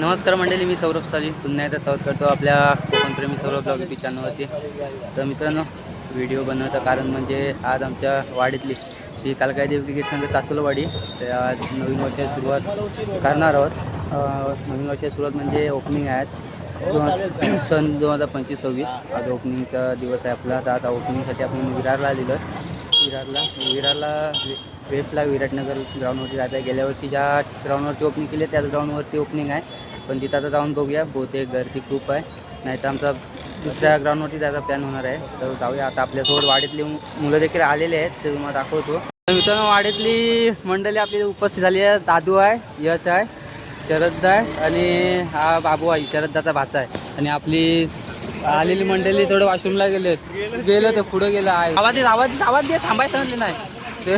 नमस्कार मंडळी मी सौरभ साली. पुन्हा एकदा स्वागत करतो आपल्या कोकणप्रेमी सौरभ ब्लॉग युट्यूब चॅनलवरती तर मित्रांनो व्हिडिओ बनवायचं कारण म्हणजे आज आमच्या वाडीतली श्री कालकाय देव क्रिकेट संघ चाचलवाडी तर आज नवीन वर्षाची सुरुवात करणार आहोत. नवीन वर्षाची सुरुवात म्हणजे ओपनिंग आहे सन दोन हजार पंचवीस सव्वीस. आज ओपनिंगचा दिवस आहे आपला. तर आता ओपनिंगसाठी आपण विरारला आलेलो आहे. विरारला विरारला वेफला विराटनगर ग्राउंडवरती जायचं आहे. गेल्या वर्षी ज्या ग्राउंडवरती ओपनिंग केली त्याच ग्राउंडवरती ओपनिंग आहे. पण तिथं आता जाऊन बघूया. बहुतेक गर्दी खूप आहे. नाही तर आमचा दुसऱ्या ग्राउंडवरती जायचा प्लॅन होणार आहे. तर जाऊया. आता आपल्यासोबत वाडीतली मुलं देखील आलेले आहेत. ते तुम्हाला दाखवतो. तर मित्रांनो वाडीतली मंडळी आपली उपस्थित झाली आहे. दादू आहे यश आहे शरद आहे आणि हा बाबू आहे. शरदाचा भाचा आहे. आणि आपली आलेली मंडळी थोडं वॉशरूमला गेले गेलं ते पुढं गेलं आहे. आवाज आवाज आवाज दे. थांबायचं म्हणले नाही. ते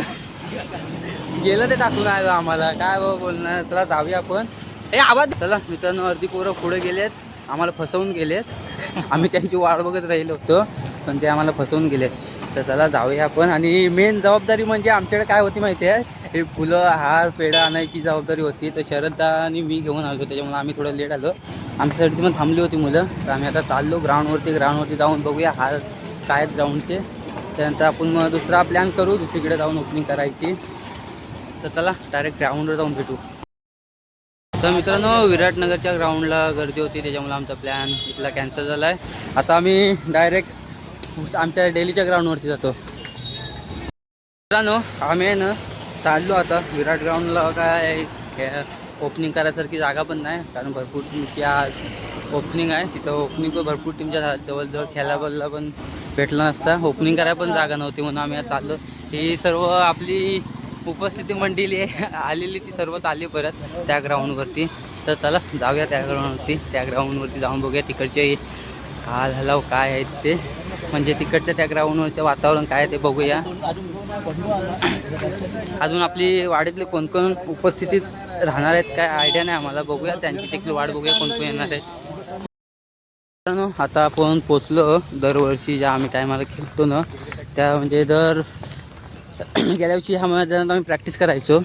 गेलं ते टाकून आलं आम्हाला. काय बोलणार? चला जाऊया आपण. ए आवाज. चला मित्रांनो अर्धी पोरं पुढे गेलेत. आम्हाला फसवून गेलेत. आम्ही त्यांची वाट बघत राहिलो होतो पण ते आम्हाला फसवून गेलेत. तर चला जाऊया आपण. आणि मेन जबाबदारी म्हणजे आमच्याकडे काय होती माहिती आहे? हे फुलं हार पेढा आणायची जबाबदारी होती. तर शरद आणि मी घेऊन आलो त्याच्यामुळे आम्ही थोडं लेट आलो. आमच्यासाठी पण थांबली होती मुलं. तर आम्ही आता चाललो ग्राउंडवरती ग्राउंडवरती जाऊन बघूया हार काय आहेत ग्राउंडचे त्यानंतर आपण मग दुसरा प्लॅन करू. दुसरीकडे जाऊन ओपनिंग करायची. तर चला डायरेक्ट ग्राउंडवर जाऊन भेटू. तर मित्रांनो विराटनगरच्या ग्राउंडला गर्दी होती त्याच्यामुळे आमचा प्लॅन इथला कॅन्सल झाला आहे आता आम्ही डायरेक्ट आमच्या डेलीच्या ग्राउंडवरती जातो. मित्रांनो आम्ही आहे ना चाललो आता. विराट ग्राउंडला काय ओपनिंग करायसारखी जागा पण नाही कारण भरपूर टीमची आज ओपनिंग आहे. तिथं ओपनिंग पण भरपूर टीमच्या जवळजवळ खेळायला पण भेटलं नसता. ओपनिंग करायला पण जागा नव्हती म्हणून आम्ही चाललो. ही सर्व आपली उपस्थिती मंडळी आलेली ती सर्वच आली परत त्या ग्राउंडवरती तर चला जाऊया त्या ग्राउंडवरती त्या ग्राउंडवरती जाऊन बघूया तिकडचे हाल हलाव काय आहेत ते. म्हणजे तिकडच्या त्या ग्राउंडवरचं वातावरण काय आहे ते बघूया. अजून आपली वाडीतले कोण कोण उपस्थितीत राहणार आहेत काय आयडिया नाही आम्हाला बघूया. त्यांची तिकडली वाट बघूया कोण कोण येणार आहेत आता आपण पोचलो दरवर्षी ज्या आम्ही टायमाला खेळतो ना त्या म्हणजे दर गेल्या वर्षी ह्या मैदानात आम्ही प्रॅक्टिस करायचो.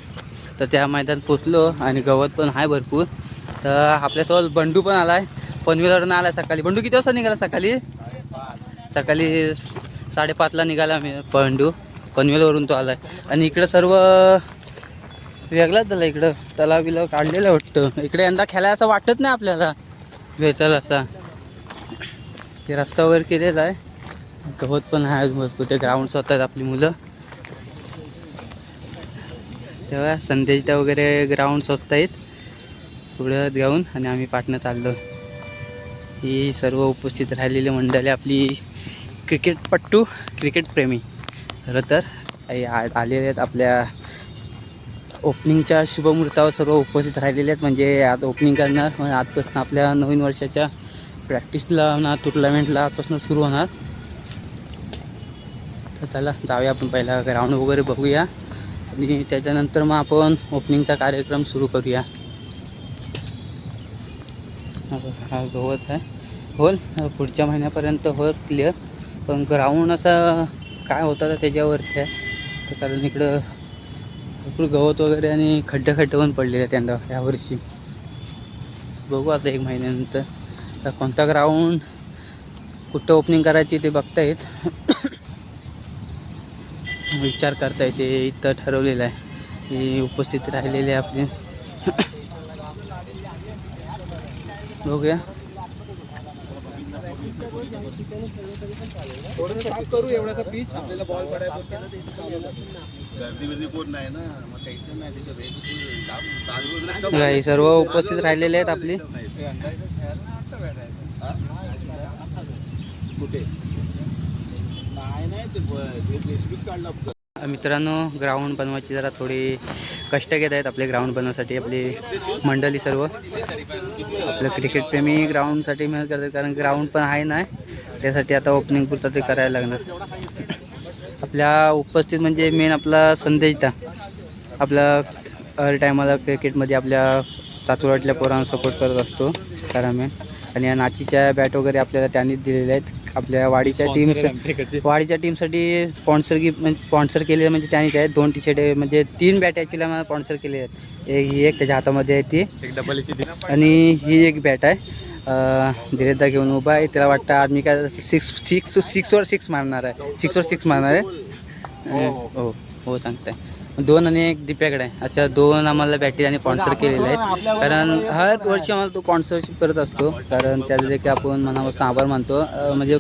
तर त्या मैदानात पोचलो आणि गवत पण आहे भरपूर. तर आपल्यासोबत बंडू पण आला आहे पनवेलवरून आला सकाळी. बंडू किती वाजता निघाला सकाळी? सकाळी साडेपाचला निघाला मी बंडू. पनवेलवरून तो आला आहे आणि इकडं सर्व वेगळाच झाला इकडं. तलाव बिलाव काढलेलं वाटतं. इकडे यंदा खेळायला असं वाटत नाही आपल्याला. भेटेल असा ते रस्ता वगैरे केलेला आहे. गवत पण आहे भरपूर. ते ग्राउंड स्वतः आपली मुलं. तेव्हा संध्याच्या वगैरे ग्राउंड स्वस्त आहेत पुढं जाऊन आणि आम्ही पाटणं चाललो. ही सर्व उपस्थित राहिलेली मंडळी आपली क्रिकेटपट्टू क्रिकेटप्रेमी खरं तर आलेले आहेत आपल्या ओपनिंगच्या शुभमुहूर्तावर सर्व उपस्थित राहिलेले आहेत. म्हणजे आज ओपनिंग करणार. आजपासून आपल्या नवीन वर्षाच्या प्रॅक्टिसला ना टुर्नामेंटला आजपासून सुरू होणार. तर चला जाऊया आपण पहिला ग्राउंड वगैरे बघूया. आणि त्याच्यानंतर मग आपण ओपनिंगचा कार्यक्रम सुरू करूया. हा गवत आहे. होल पुढच्या महिन्यापर्यंत होल क्लिअर पण ग्राउंड असा काय होतं तर त्याच्यावरती आहे. तर कारण इकडं भरपूर गवत वगैरे आणि खड्डे खड्डे पण पडलेले आहेत त्यांना यावर्षी बघू आता एक महिन्यानंतर. तर कोणता ग्राउंड कुठं ओपनिंग करायची ते बघता येत विचार करता येते इथं ठरवलेलं आहे. ही उपस्थित राहिलेले आपले. बघूया. करू पीच आपल्याला बॉल पडायला सर्व उपस्थित राहिलेले आहेत आपली. कुठे नाही नाही ते ब- ते जेसीबीच काढला मित्रांनो ग्राउंड बनवायची जरा थोडी कष्ट घेत आहेत आपले ग्राउंड बनवण्यासाठी आपली मंडळी सर्व. आपलं क्रिकेटप्रेमी ग्राउंडसाठी मेहनत करतात कारण ग्राउंड पण आहे ना त्यासाठी आता ओपनिंग पुरतं ते करायला लागणार. आपल्या उपस्थित म्हणजे मेन आपला संदेशदा आपला हर टायमाला क्रिकेटमध्ये आपल्या चातुराटल्या पोरांना सपोर्ट करत असतो कारण मेन आणि या नाचीच्या बॅट वगैरे आपल्याला त्यांनीच दिलेल्या आहेत. आपल्या वाडीच्या टीम वाडीच्या टीमसाठी स्पॉन्सर गिफ्ट म्हणजे स्पॉन्सर केलेलं म्हणजे त्याने काय? दोन टी शर्ट म्हणजे तीन बॅट ॲक्च्युली मला स्पॉन्सर केले आहेत. एक ही एक त्याच्या हातामध्ये आहे ती. एक डबलची आणि ही एक बॅट आहे. धीरेदा घेऊन उभा आहे. त्याला वाटतं आज मी काय सिक्स सिक्स सिक्सवर सिक्स मारणार आहे. सिक्सवर सिक्स मारणार आहे. अं, हो. हो सांगताय. दोन आणि एक दिप्याकडे आहे. अच्छा दोन आम्हाला बॅटरी आणि स्पॉन्सर केलेले आहेत. कारण हर वर्षी आम्हाला तो स्पॉन्सरशिप करत असतो. कारण त्याचं देखील आपण मनापासून आभार मानतो. म्हणजे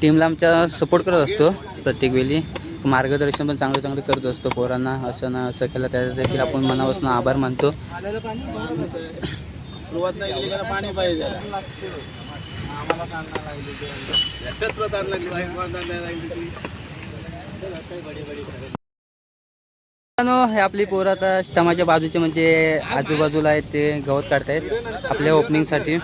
टीमला आमच्या सपोर्ट करत असतो प्रत्येक वेळी. मार्गदर्शन पण चांगलं चांगलं करत असतो पोरांना. असं ना असं केलं त्याचा देखील आपण मनापासून आभार मानतो. सुरुवात हे आपली पोरं आता स्टमाच्या बाजूचे म्हणजे आजूबाजूला आहेत ते गवत काढतायत आपल्या ओपनिंगसाठी.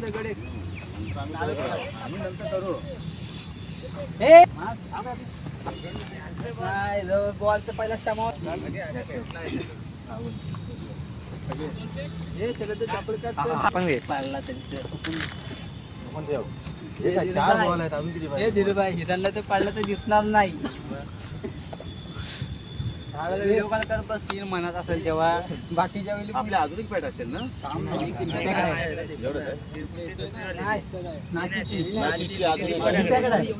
दगड हे करू बॉलचं पहिला स्टमावर हे सगळं ते. आपण वेळ हे धीरूभाई. हिरांना ते पाडलं तर दिसणार नाही. व्हिडिओ कॉल करत असतील मनात असेल तेव्हा. बाकीच्या वेळी आपल्या अजून एक पॅट असेल ना? आहे. नाचीची. नाचीची. अजून एक दिप्याकडे आहे.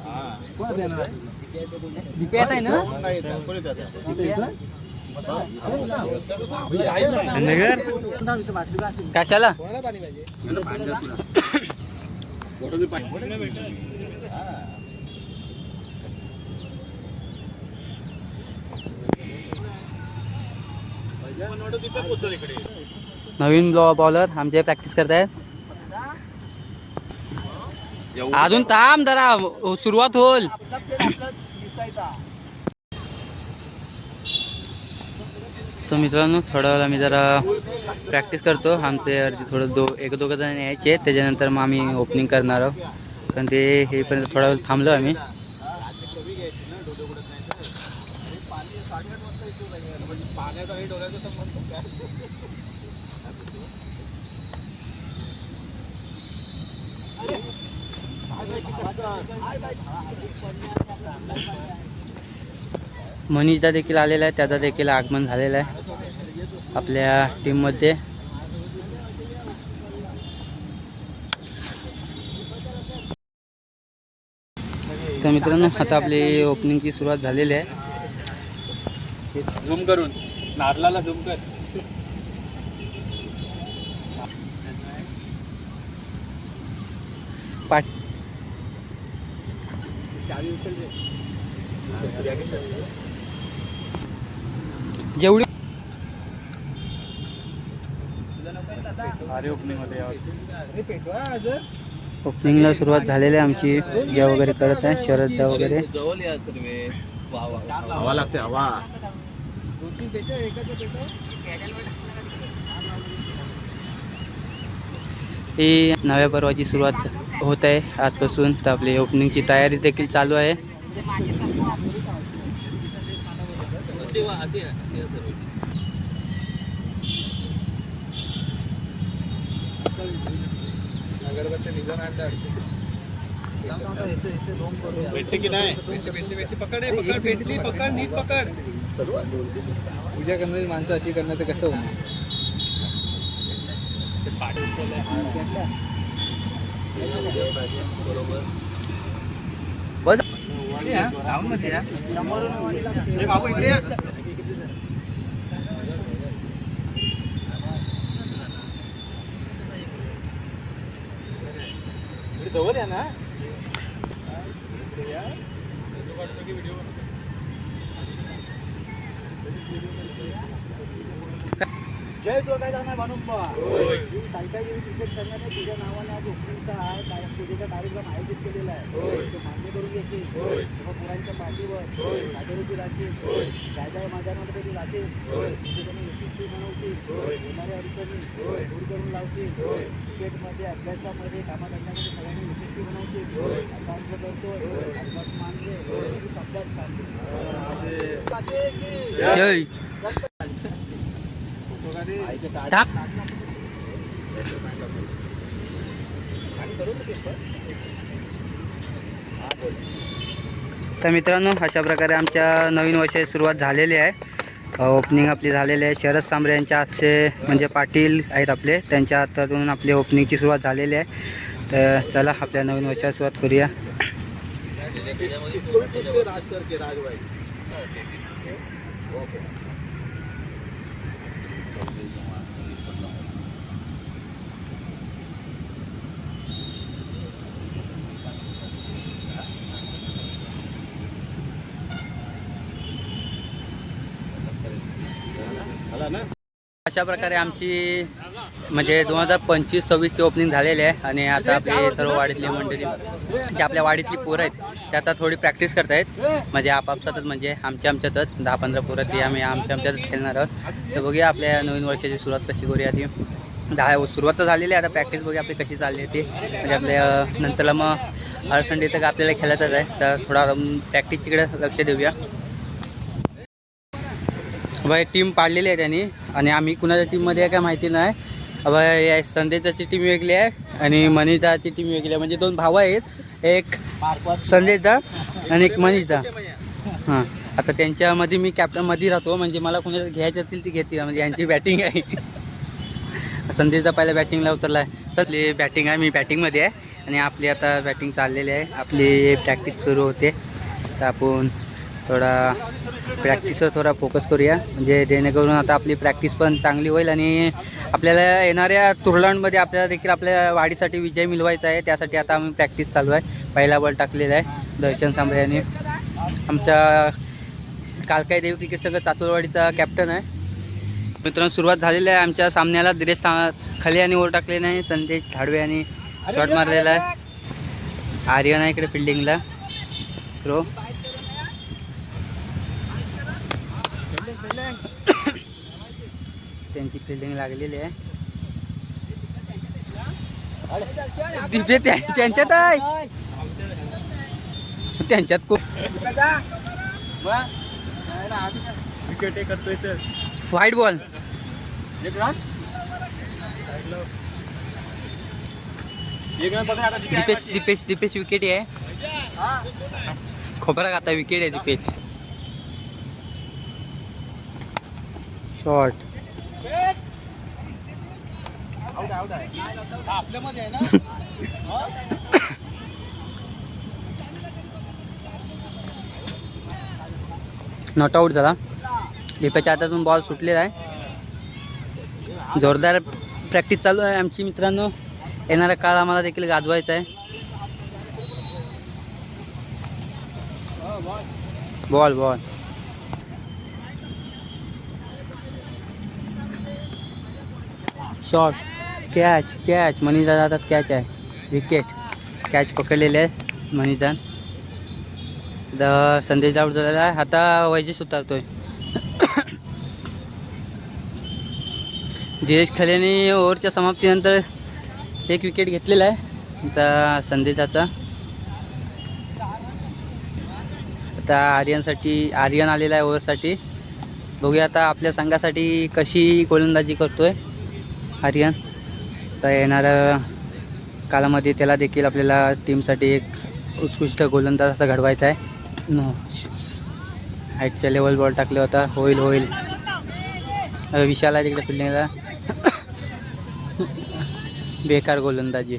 हा. दिप्यात आहे ना कोण नाही येत, कोण येत आता? आपली आहे ना. कशाला कोणाला पाणी पाहिजे बॉटलचं पाणी. पण एवढं तिथे पोचल इकडे नवीन बॉलर आमचे प्रॅक्टिस करतायत अजून थांब जरा हो, सुरुवात होईल. तर मित्रांनो थोड्या वेळा मी जरा प्रॅक्टिस करतो. आमचे अर्धी थोडं दो एक दोघं जण यायचे. त्याच्यानंतर मग आम्ही ओपनिंग करणार आहोत. कारण ते हे पण थोडा वेळ थांबलो आम्ही रात्री कमी घ्यायची ना डोळे उघडत नाही तर. अरे पाणी साडेआठ वाजता येतो पाहिजे. म्हणजे पाण्याचा आणि डोळ्याचा संबंध काय मनीषदा देखील आलेला आहे त्याचा देखील आगमन झालेलं आहे आपल्या टीममध्ये तर मित्रांनो आता आपली ओपनिंगची सुरुवात झालेली आहे. झूम करून. नारळाला झूम कर. पाठ जेवढी ओपनिंगला सुरुवात झालेली आहे आमची. ज्या वगैरे करत आहे. शरद दा वगैरे. हवा लागते हवा दोन तीन पेटव एकाचं पेटव ही नव्या पर्वाची सुरुवात होत आहे. आजपासून तर आपली ओपनिंगची तयारी देखील चालू आहे. अगरबत्ती निघून आणलं भेटते की नाही पकड पकड पेटली पकड नीट पकड. सर्व पूजा करणारी माणसं अशी करणं तर कसं होणार? बाबू इकडे या. इकडे जवळ या ना जय तो काय जाणार म्हणून काही काही क्रिकेट संघाने तुझ्या नावाने आज ओपनिंगचा आहे काय पूजेचा कार्यक्रम आयोजित केलेला आहे. तो मान्य करून घेशील. किंवा पोरांच्या पाठीवर सादरीची राहशील ज्या ज्या मैदानामध्ये ती राहतील तिथे त्यांनी निश्चित यशस्वी बनवशील. येणाऱ्या अडचणी दूर करून लावशील. क्रिकेटमध्ये अभ्यासामध्ये कामाधंद्यामध्ये सगळ्यांनी यशस्वी बनवशील. असा अर्ज करतोय आणि बस मानले अभ्यास जय. टाक. तर मित्रांनो अशा प्रकारे आमच्या नवीन वर्षाची सुरुवात झालेली आहे. ओपनिंग आपली झालेली आहे. शरद सांबरे यांच्या हातचे म्हणजे पाटील आहेत आपले. त्यांच्या हातातून आपली ओपनिंगची सुरुवात झालेली आहे. तर चला आपल्या नवीन वर्षाची सुरुवात करूया. राज करके अशा प्रकारे आमची म्हणजे दोन हजार पंचवीस सव्वीसची ओपनिंग झालेली आहे आणि आता आपले सर्व वाडीतली मंडळी जे आपल्या वाडीतली पोरं आहेत ते आता थोडी प्रॅक्टिस करत आहेत म्हणजे आपापसातच म्हणजे आमच्या आमच्यातच दहा पंधरा पोरं ती आम्ही आमच्या आमच्यातच खेळणार आहोत. तर बघूया आपल्या नवीन वर्षाची सुरुवात कशी करूया ती. दहा सुरुवात तर झालेली आहे. आता प्रॅक्टिस बघूया आपली कशी चालली आहे ती. म्हणजे आपल्या नंतरला मग हर संडे तर आपल्याला खेळायचंच आहे. तर थोडा प्रॅक्टिस तिकडे लक्ष देऊया. बाय टीम पाडलेली आहे त्यांनी. आणि आम्ही कुणाच्या टीममध्ये आहे काय माहिती नाही. बाय या संदेशाची टीम वेगळी आहे आणि मनीषाची टीम वेगळी आहे. म्हणजे दोन भाऊ आहेत. एक संदेशदा आणि एक मनीषदा. हां. आता त्यांच्यामध्ये मी कॅप्टनमध्ये राहतो. म्हणजे मला कुणाला घ्यायचे असतील ती घेतील. म्हणजे यांची बॅटिंग आहे. संदेशदा पहिला बॅटिंगला उतरला आहे तर बॅटिंग आहे. मी बॅटिंगमध्ये आहे. आणि आपली आता बॅटिंग चाललेली आहे. आपली प्रॅक्टिस सुरू होते. तर आपण थोडा प्रॅक्टिसवर थोडा फोकस करूया. म्हणजे जेणेकरून आता आपली प्रॅक्टिस पण चांगली होईल आणि आपल्याला येणाऱ्या तुरलांडमध्ये आपल्याला देखील आपल्या वाढीसाठी विजय मिळवायचा आहे. त्यासाठी आता आम्ही प्रॅक्टिस चालू आहे. पहिला बॉल टाकलेला आहे दर्शन सांबरे यांनी. आमच्या कालकाई देवी क्रिकेट संघ चातुरवाडीचा कॅप्टन आहे. मित्रांनो सुरुवात झालेली आहे आमच्या सामन्याला. दिलेश सा खाली आणि ओर टाकले नाही. संदेश धाडवे यांनी शॉट मारलेला आहे. आर्यन आहे इकडे फिल्डिंगला थ्रो त्यांची फिल्डिंग लागलेली आहे. दिपे त्या- त्यांच्यात आहे. त्यांच्यात खूप. White ball Deepesh Deepesh Deepesh wicket आहे. खोबरा खाता विकेट आहे दीपेश. शॉट हा, आपल्यामध्ये आहे ना नॉट आऊट झाला दीपाच्या हातातून बॉल सुटलेला आहे. जोरदार प्रॅक्टिस चालू आहे आमची मित्रांनो. येणारा काळ आम्हाला देखील गाजवायचा आहे. Ball ball short catch catch मनीजान हातात कॅच आहे. विकेट कॅच पकडलेले आहे मनीजान द संदेश आउट झालेला आहे. आता वैजेस उतरतोय धीरज खलेने ओव्हरच्या समाप्तीनंतर एक विकेट घेतलेला आहे. आता संदेशाचा. आता आर्यनसाठी आर्यन आलेला आहे ओव्हरसाठी. बघूया आता आपल्या संघासाठी कशी गोलंदाजी करतोय आर्यन. तर येणाऱ्या कालामध्ये त्याला देखील आपल्याला टीमसाठी एक उत्कृष्ट गोलंदाज असा घडवायचा आहे. नो हाईटच्या लेवल बॉल टाकले होता. होईल होईल. विशाल आहे तिकडे फिल्डिंगला बेकार गोलंदाजी.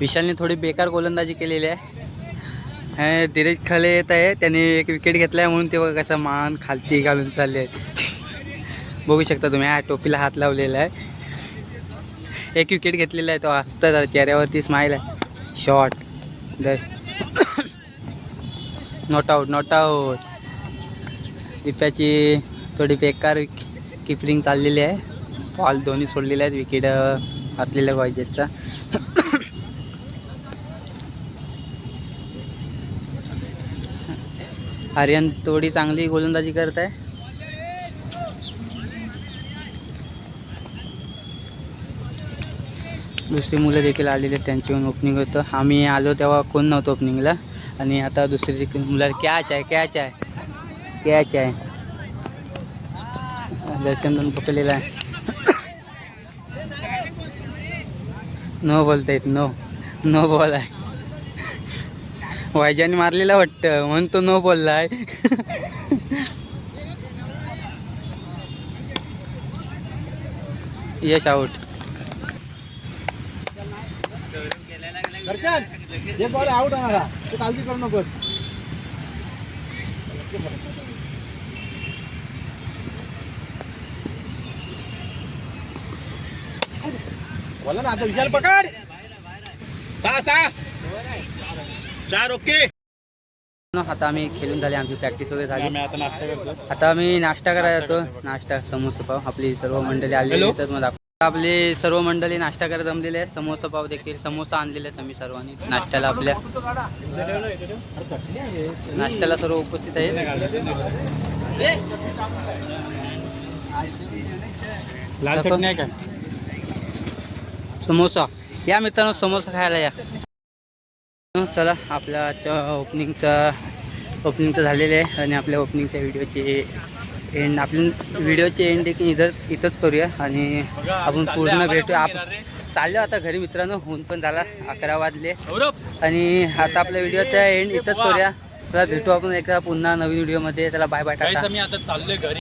विशालने थोडी बेकार गोलंदाजी केलेली आहे. धीरज खाले येत आहे. त्याने एक विकेट घेतला आहे म्हणून तेव्हा कसं मान खालती घालून चालले बघू शकता तुम्ही हा टोपीला हात लावलेला आहे. एक विकेट घेतलेला आहे तो हसतात चेहऱ्यावरती स्माईल आहे. शॉट दर नॉट आऊट नॉट आऊट दिप्याची थोडी बेकार किपरिंग चाललेली आहे. बॉल दोन्ही सोडलेले आहेत विकेट घातलेल्या पाहिजेचा आर्यन थोडी चांगली गोलंदाजी करत आहे. दुसरी मुलं देखील आलेली आहेत त्यांची पण ओपनिंग होतं. आम्ही आलो तेव्हा कोण नव्हतं ओपनिंगला आणि आता दुसरी देखील मुलं कॅच आहे कॅच आहे. कॅच आहे. दर्शन पकडलेला आहे. नो बोलता येत नो नो बॉल आहे. वायजाने मारलेला वाटतं. म्हणून तो नो बोलला आहे. यश आऊट दर्शन एक बॉल आउट होणार तू काळजी करू नकोस. बोला ना आता विशाल पकड. सहा सहा. चार ओके. आता आम्ही खेळून झाले आमची प्रॅक्टिस वगैरे झाली. आता नाश्ता करतो आता आम्ही नाश्ता करायला जातो नाश्ता समोसा पाव आपली सर्व मंडळी आलेली आहेत मग आपली सर्व मंडळी नाश्ता करायला जमलेले आहेत. समोसा पाव देखील समोसा आणलेले आहेत आम्ही सर्वांनी. नाश्त्याला आपल्या नाश्त्याला सर्व उपस्थित आहेत. आहे समोसा. या मित्रांनो समोसा खायला या. चला आपल्या ओपनिंगचा ओपनिंगचं झालेलं आहे आणि आपल्या ओपनिंगच्या व्हिडिओचे एंड आपण व्हिडिओचे एंड देखील इथं इथंच करूया आणि आपण पूर्ण भेटूया. आप चाललो आता घरी मित्रांनो होऊन पण झाला अकरा वाजले. आणि आता आपल्या व्हिडिओचा एंड इथंच करूया. चला भेटू आपण एकदा पुन्हा नवीन व्हिडिओमध्ये त्याला बाय बाय टाटा. मी आता चाललोय घरी.